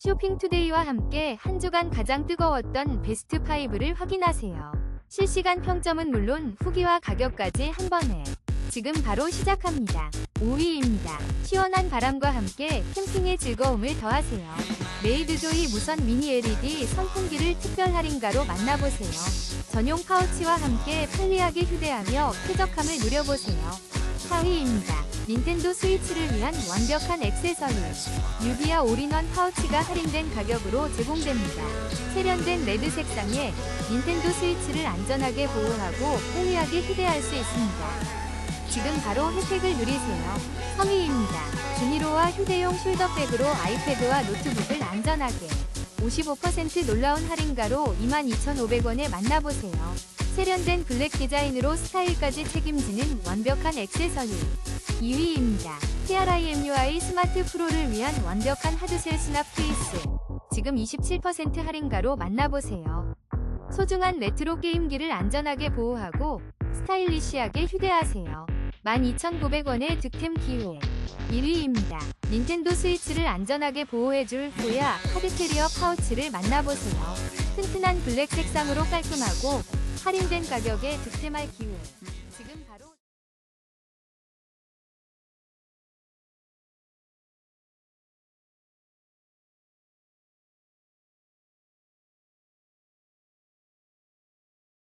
쇼핑투데이와 함께 한 주간 가장 뜨거웠던 베스트 5를 확인하세요. 실시간 평점은 물론 후기와 가격까지 한 번에 지금 바로 시작합니다. 5위입니다. 시원한 바람과 함께 캠핑의 즐거움을 더하세요. 메이드조이 무선 미니 LED 선풍기를 특별 할인가로 만나보세요. 전용 파우치와 함께 편리하게 휴대하며 쾌적함을 누려보세요. 4위입니다. 닌텐도 스위치를 위한 완벽한 액세서리. 유비아 올인원 파우치가 할인된 가격으로 제공됩니다. 세련된 레드 색상에 닌텐도 스위치를 안전하게 보호하고 편리하게 휴대할 수 있습니다. 지금 바로 혜택을 누리세요. 3위입니다. 주니로와 휴대용 숄더백으로 아이패드와 노트북을 안전하게 55% 놀라운 할인가로 22,500원에 만나보세요. 세련된 블랙 디자인으로 스타일까지 책임지는 완벽한 액세서리. 2위입니다. TRIMUI 스마트 프로를 위한 완벽한 하드셀 수납 케이스. 지금 27% 할인가로 만나보세요. 소중한 레트로 게임기를 안전하게 보호하고 스타일리시하게 휴대하세요. 12,900원의 득템 기회. 1위입니다. 닌텐도 스위치를 안전하게 보호해줄 호야 카드캐리어 파우치를 만나보세요. 튼튼한 블랙 색상으로 깔끔하고 할인된 가격에 득템할 기회.